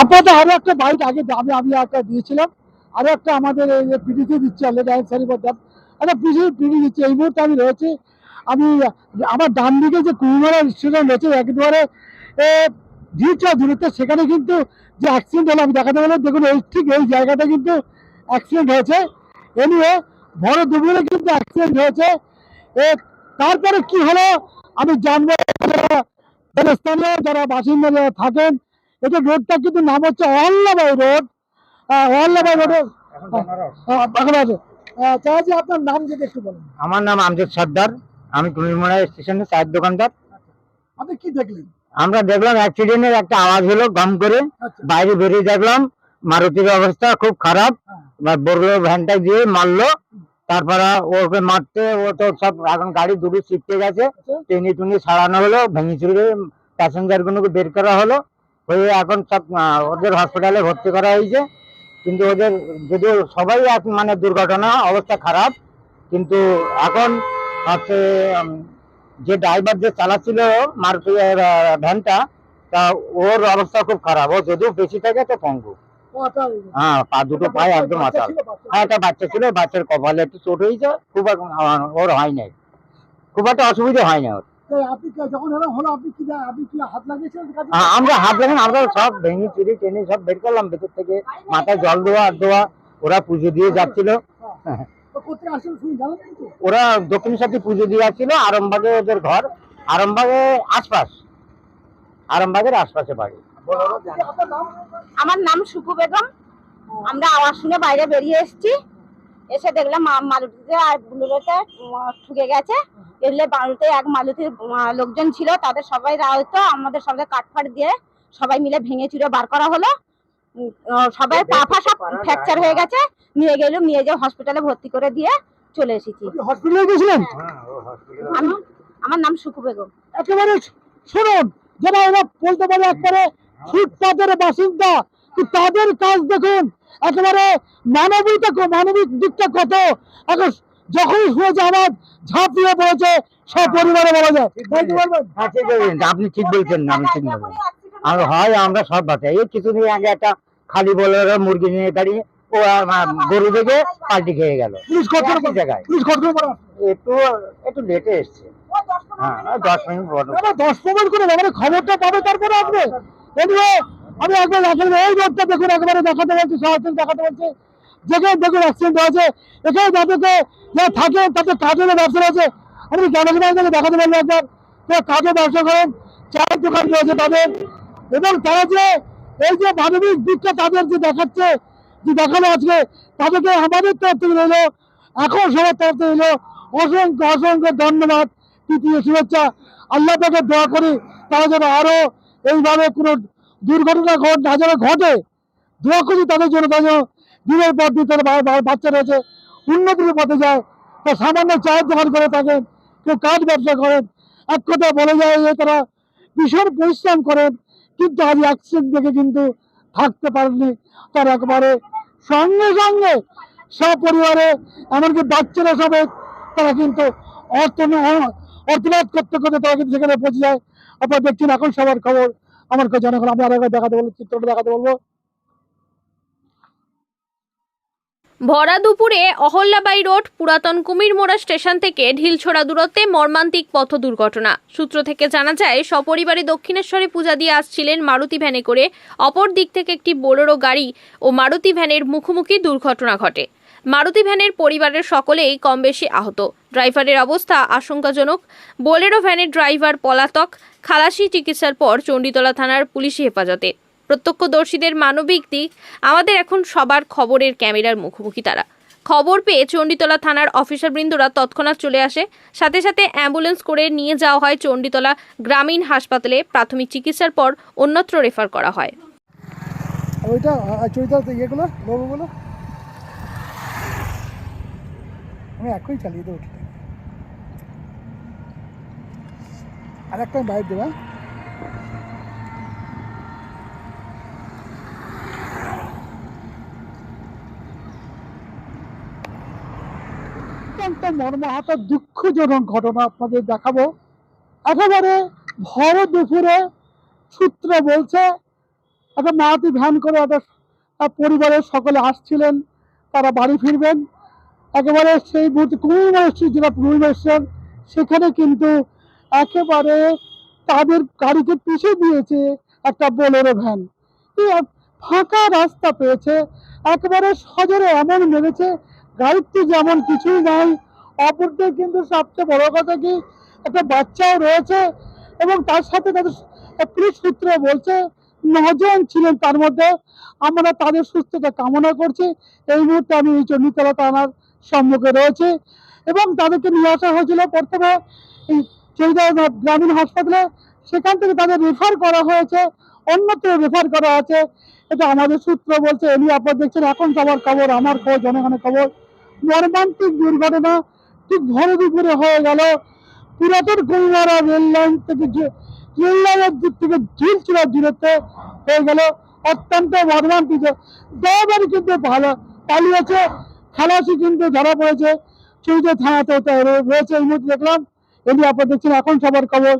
আপাতত আরও একটা বাইক আগে আমি আমি একটা দিয়েছিলাম। আরও একটা আমাদের এই যে পিডিসি দিচ্ছে অলরেডি সারি বলতাম একটা পিডি পিডি দিচ্ছে, এই মুহূর্তে আমি রয়েছি। আমি, আমার ডান দিকে যে কুমিমারা স্টেশন রয়েছে, একেবারে দিয়েছে দূরত্ব, সেখানে কিন্তু যে অ্যাক্সিডেন্ট হলো, আমি দেখাতে বললাম দেখুন, এই, ঠিক এই জায়গাটা কিন্তু অ্যাক্সিডেন্ট হয়েছে। এনিয়ে বড় দুপুরে কিন্তু অ্যাক্সিডেন্ট হয়েছে। তারপরে কি হলো, আমি জানব স্থানীয়, যারা বাসিন্দা যারা থাকেন এটা রোডটা কিন্তু নাম হচ্ছে অল্লাবাই রোড। অল্লাবাই রোডে এখন আছে। চাচাজি আপনার নাম যদি একটু বলেন। আমার নাম আমজাদ সর্দার। আমি কুমিরমোড়া স্টেশনে চায়ের দোকানদার। আপনি কি দেখলেন? আমরা দেখলাম অ্যাক্সিডেন্টের একটা আওয়াজ হলো গম করে। আচ্ছা। বাইরে বেরিয়ে দেখলাম মারুতির অবস্থা খুব খারাপ। হ্যাঁ। বড় ভ্যানটা দিয়ে মারলো। তারপরে ওকে মারতে ও তো সব এখন গাড়ি দুটো ছিটকে গেছে। আচ্ছা। টেনে টুনি সারানো হলো ভেঙে চুরে প্যাসেঞ্জার গুলোকে বের করা হলো। হয়ে এখন সব ওদের হসপিটালে ভর্তি করা হয়েছে। কিন্তু ওদের যদিও সবাই মানে দুর্ঘটনা অবস্থা খারাপ কিন্তু এখন হচ্ছে যে ড্রাইভার যে চালাচ্ছিল মারুতি ভ্যানটা তা ওর অবস্থা খুব খারাপ। ও যদিও বেশি থাকে তো পঙ্গু। হ্যাঁ পা দুটো পায়ে একদম মাথা হ্যাঁ একটা বাচ্চা ছিল বাচ্চার কপালে একটু চোট হয়েছে খুব ওর হয় নাই। খুব একটা অসুবিধা হয় না ওর। তো আপনি কি- যখন এরকম হলো আপনি কি আপনি কি হাত লাগিয়েছিলেন কাজে? আ- আমরা হাত দেখেন আমরা সব ভেঙে চুরি টেনে সব বের করলাম ভেতর থেকে মাথায় জল দেওয়া আর দেওয়া ওরা পুজো দিয়ে যাচ্ছিল। ওরা দক্ষিণ সাথে পুজো দিয়ে যাচ্ছিল আরামবাগে ওদের ঘর আরামবাগে আশপাশ আরামবাগের আশপাশে বাড়ি। আমার নাম সুকু বেগম। আমরা আওয়াজ শুনে বাইরে বেরিয়ে এসেছি। এসে দেখলাম মা- মারুতিতে আর বুলেটে ঠুকে গেছে। এলে বাড়িতে এক মালুতির লোকজন ছিল তাদের সবাই হয়তো আমাদের সবাই কাঠফাট দিয়ে সবাই মিলে ভেঙে চুরে বার করা হলো। সবাই পা ফা সব ফ্র্যাকচার হয়ে গেছে। নিয়ে গেল নিয়ে যে হসপিটালে ভর্তি করে দিয়ে চলে এসেছি। হসপিটালে গেছিলেন? আমি আমার নাম সুকু বেগম। একেবারে শুনুন যারা এরা বলতে পারে একবারে ফুটপাতের বাসিন্দা কি তাদের কাজ দেখুন? একেবারে মানবিকতা মানবিক দিকটা কত? এখন যখনই শুনেছে আওয়াজ ঝাঁপিয়ে পড়েছে সব পরিবারে বলা যায়। বলবেন হ্যাঁ। আপনি ঠিক বলছেন না আমি ঠিক বলছেন আর হয় আমরা সব বাঁচাই। এই কিছুদিন আগে একটা খালি বলে মুরগি নিয়ে দাঁড়িয়ে ও গরু দেখে পাল্টি খেয়ে গেল। পুলিশ কত জায়গায়। পুলিশ কত একটু একটু লেটে এসছে। হ্যাঁ দশ মিনিট দশ পনেরো করে মানে খবরটা পাবে তারপরে আপনি। আমি একবার একেবারে এই রোডটা দেখুন, একেবারে দেখাতে বলছি সরাসরি দেখাতে বলছি। যেখানে দেখুন অ্যাক্সিডেন্ট হয়েছে, এখানে যাদেরকে যারা থাকে, তাদের কাজের ব্যবসা রয়েছে। আমি জনগণকে দেখাতে পারব একবার যারা ব্যবসা করেন, চায়ের দোকান রয়েছে তাদের। এবং তারা যে, এই যে মানবিক দিকটা তাদের যে দেখাচ্ছে, যে দেখানো আজকে, তাদেরকে আমাদের তরফ থেকে রইল, এখন সবার তরফ থেকে রইল, অসংখ্য অসংখ্য ধন্যবাদ, তৃতীয় শুভেচ্ছা। আল্লাহ তাকে দোয়া করি, তারা যেন আরও এইভাবে কোনো দুর্ঘটনা ঘট না যেন ঘটে, দোয়া করি তাদের জন্য যেন দিনের পর দিন বা- বাচ্চা রয়েছে, উন্নতির পথে যায়, তা সামান্য চায়ের দোকান করে থাকেন, কেউ কাঠ ব্যবসা করেন, এক কথা বলে যায় যে তারা ভীষণ পরিশ্রম করেন, কিন্তু আজ অ্যাক্সিডেন্ট দেখে কিন্তু থাকতে পারেননি। তার একবারে সঙ্গে সঙ্গে সপরিবারে, এমনকি বাচ্চারা সমেত, তারা কিন্তু অর্থ অর্থনাদ করতে করতে তারা কিন্তু সেখানে পৌঁছে যায়। আপনারা দেখছেন এখন সবার খবর আমার কাছে জনগণ আমি আরেকবার দেখাতে বলব, চিত্রটা দেখাতে বলব। ভরা দুপুরে অহল্যাবাই রোড, পুরাতন কুমিরমোড়া স্টেশন থেকে ঢিলছোড়া দূরত্বে মর্মান্তিক পথ দুর্ঘটনা। সূত্র থেকে জানা যায়, সপরিবারে দক্ষিণেশ্বরে পূজা দিয়ে আসছিলেন মারুতি ভ্যানে করে। অপর দিক থেকে একটি বোলেরো গাড়ি ও মারুতি ভ্যানের মুখোমুখি দুর্ঘটনা ঘটে। মারুতি ভ্যানের পরিবারের সকলেই কম বেশি আহত। ড্রাইভারের অবস্থা আশঙ্কাজনক। বোলেরো ভ্যানের ড্রাইভার পলাতক। খালাসি চিকিৎসার পর চণ্ডীতলা থানার পুলিশি হেফাজতে। প্রত্যক্ষদর্শীদের মানবিক দিক, আমাদের এখন সবার খবরের ক্যামেরার মুখোমুখি তারা। খবর পেয়ে চণ্ডীতলা থানার অফিসারবৃন্দরা তৎক্ষণাৎ চলে আসে। সাথে সাথে অ্যাম্বুলেন্স করে নিয়ে যাওয়া হয় চণ্ডীতলা গ্রামীণ হাসপাতালে প্রাথমিক চিকিৎসার পর অন্যত্র রেফার করা হয়। ওইটা চরিত্র ইয়েগুলো আমি এখনই চালিয়ে দেবো ঠিক আর একটা দেবা। অত্যন্ত মর্মাহত, দুঃখজনক ঘটনা আপনাদের দেখাবো। একেবারে ভর দুপুরে সূত্র বলছে, একটা মারুতি ভ্যান করে একটা পরিবারের সকলে আসছিলেন, তারা বাড়ি ফিরবেন। একেবারে সেই মুহূর্তে কুমির কুমির স্টেশন সেখানে কিন্তু একেবারে তাদের গাড়িকে পিছিয়ে দিয়েছে একটা বোলেরো ভ্যান। ফাঁকা রাস্তা পেয়েছে, একেবারে সজোরে এমন মেরেছে গাড়ির তো যেমন কিছুই নাই অপরদের কিন্তু সবচেয়ে বড় কথা কি, একটা বাচ্চাও রয়েছে এবং তার সাথে তাদের পুলিশ সূত্রে বলছে, নজন ছিলেন তার মধ্যে, আমরা তাদের সুস্থতা কামনা করছি। এই মুহূর্তে আমি এই চণ্ডীতলা থানার সম্মুখে রয়েছে এবং তাদেরকে নিয়ে আসা হয়েছিল প্রথমে গ্রামীণ হাসপাতালে। সেখান থেকে তাদের রেফার করা হয়েছে, অন্যত্র রেফার করা আছে। এটা আমাদের সূত্র বলছে, এমনি আপনার দেখছেন, এখন সবার খবর, আমার খবর, জনগণের খবর। মর্মান্তিক দুর্ঘটনা ঠিক ভরে দুপুরে হয়ে গেল। পুরাতন কুমিমারা রেল লাইন থেকে রেল লাইনের দিক থেকে ঝিল চূড়ার দূরত্বে হয়ে গেল। অত্যন্ত মর্মান্তিক। দয়াবাড়ি কিন্তু ভালো পালিয়েছে। খালাসি কিন্তু ধরা পড়েছে। চৌধ থানাতে রয়েছে এই মুহূর্তে দেখলাম। এটি আপনার দেখছেন, এখন সবার খবর,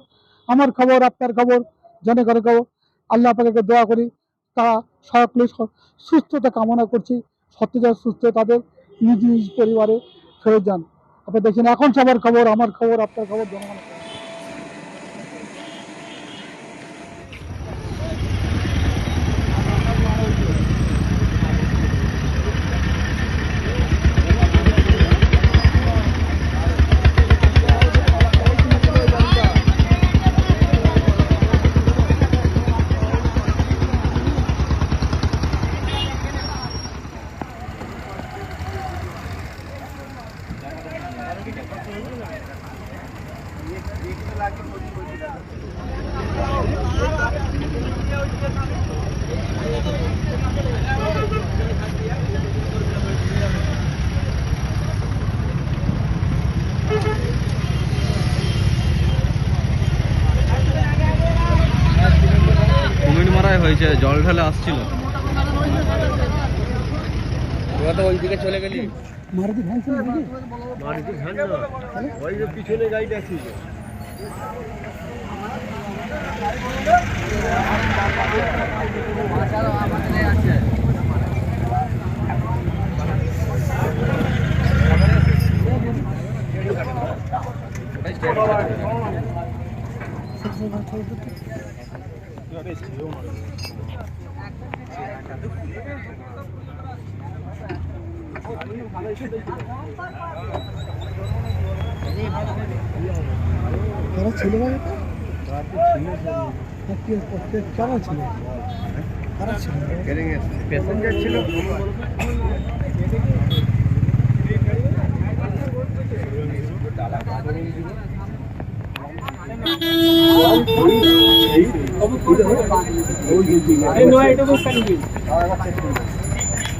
আমার খবর, আপনার খবর, জনগণের খবর। আল্লাহ আপনাকে দোয়া করি তা সকলে সুস্থতা কামনা করছি। সত্যিকার সুস্থ তাদের নিজ নিজ পরিবারে ফেরত যান। আপনি দেখছেন, এখন সবার খবর, আমার খবর, আপনার খবর, জনগণের খবর কুমির মারাই জল ঢালে আসছিল। তোরা তো ওই দিকে চলে গেলি। মারুতি ভ্যান ছিল মারুতি ভ্যান না। ওই যে পিছনে গাড়িটা ছিল। কারা ছিল কারা ছিল। কারা ছিল প্যাসেঞ্জার ছিল? এই নয় এটা